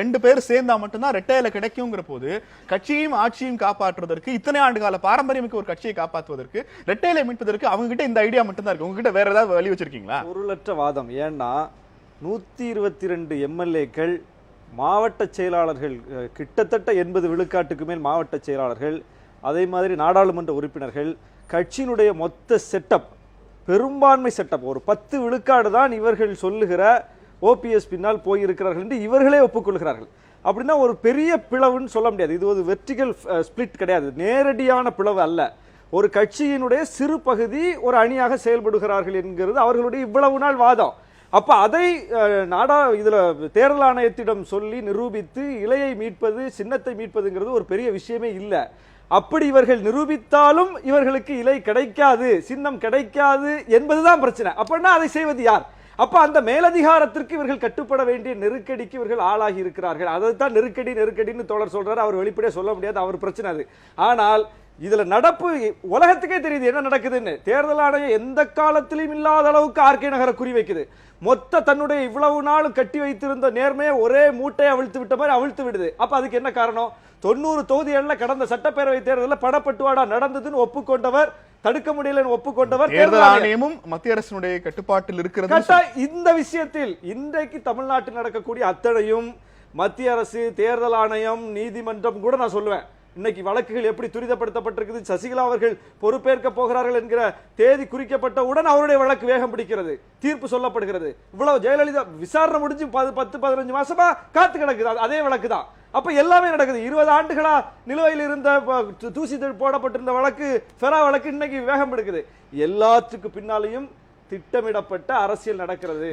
ரெண்டு பேர் சேர்ந்தா மட்டும்தான் ரெட்டையில கிடைக்குங்கிற போது கட்சியும் ஆட்சியும் காப்பாற்றுவதற்கு இத்தனை ஆண்டு கால பாரம்பரியமிக்க ஒரு கட்சியை காப்பாற்றுவதற்கு ரெட்டையில மீட்பதற்கு அவங்க கிட்ட இந்த ஐடியா மட்டும் தான் இருக்கு. உங்ககிட்ட வேற ஏதாவது வழி வச்சிருக்கீங்களா? பொருளற்ற வாதம். ஏன்னா நூத்தி இருபத்தி ரெண்டு எம்எல்ஏக்கள் மாவட்ட செயலாளர்கள் கிட்டத்தட்ட எண்பது விழுக்காட்டுக்கு மேல் மாவட்ட செயலாளர்கள் அதே மாதிரி நாடாளுமன்ற உறுப்பினர்கள் கட்சியினுடைய மொத்த செட்டப் பெரும்பான்மை செட்டப் ஒரு பத்து விழுக்காடு தான் இவர்கள் சொல்லுகிற ஓபிஎஸ் பின்னால் போயிருக்கிறார்கள் என்று இவர்களே ஒப்புக்கொள்கிறார்கள். அப்படின்னா ஒரு பெரிய பிளவுன்னு சொல்ல முடியாது. இது ஒரு வெர்டிகல் ஸ்பிளிட் கிடையாது. நேரடியான பிளவு அல்ல. ஒரு கட்சியினுடைய சிறு பகுதி ஒரு அணியாக செயல்படுகிறார்கள் என்கிறது அவர்களுடைய இவ்வளவு நாள் வாதம். அப்போ அதை நாடா இதில் தேர்தல் ஆணையத்திடம் சொல்லி நிரூபித்து இலையை மீட்பது சின்னத்தை மீட்பதுங்கிறது ஒரு பெரிய விஷயமே இல்லை. அப்படி இவர்கள் நிரூபித்தாலும் இவர்களுக்கு இலை கிடைக்காது சின்னம் கிடைக்காது என்பதுதான் பிரச்சனை. அப்படின்னா அதை செய்வது யார்? அப்போ அந்த மேலதிகாரத்திற்கு இவர்கள் கட்டுப்பட வேண்டிய நெருக்கடிக்கு இவர்கள் ஆளாகி இருக்கிறார்கள். அதை தான் நெருக்கடி நெருக்கடின்னு தோழர் சொல்கிறார் அவர் வெளிப்படையாக சொல்ல முடியாது. அவர் பிரச்சனை அது. ஆனால் இதுல நடப்பு உலகத்துக்கே தெரியுது என்ன நடக்குதுன்னு. தேர்தல் ஆணையம் எந்த காலத்திலும் இல்லாத அளவுக்கு ஆர்கே நகரை குறி வைக்குது. மொத்த தன்னுடைய இவ்வளவு நாளும் கட்டி வைத்திருந்த நேர்மையை ஒரே மூட்டையை அவிழ்த்து விட்ட மாதிரி அவிழ்த்து விடுது. அப்போ அதுக்கு என்ன காரணம்? தொண்ணூறு தொகுதிகளில் கடந்த சட்டப்பேரவை தேர்தலில் பணப்பட்டுவாடா நடந்ததுன்னு ஒப்புக்கொண்டவர் தடுக்க முடியலன்னு ஒப்புக்கொண்டவர் தேர்தல் தேர்தல் ஆணையம். ஆணையமும் மத்திய அரசினுடைய கட்டுப்பாட்டில் இருக்கிறது. இந்த விஷயத்தில் இன்றைக்கு தமிழ்நாட்டில் நடக்கக்கூடிய அத்தனையும் மத்திய அரசு தேர்தல் ஆணையம் நீதிமன்றம் கூட நான் சொல்லுவேன். இன்னைக்கு வழக்குகள் எப்படி துரிதப்படுத்தப்பட்டிருக்குது சசிகலா அவர்கள் பொறுப்பேற்க போகிறார்கள் என்கிற தேதி குறிக்கப்பட்டவுடன் அவருடைய வழக்கு வேகம் பிடிக்கிறது தீர்ப்பு சொல்லப்படுகிறது. இவ்வளவு ஜெயலலிதா விசாரணை முடிஞ்சு பத்து பதினஞ்சு மாசமா காத்து கிடக்குது அது அதே வழக்கு தான் அப்போ எல்லாமே நடக்குது. இருபது ஆண்டுகளாக நிலுவையில் இருந்த தூசி போடப்பட்டிருந்த வழக்கு ஃபெரா வழக்கு இன்னைக்கு வேகம் எடுக்குது எல்லாத்துக்கு பின்னாலையும் திட்டமிடப்பட்ட அரசியல் நடக்கிறது.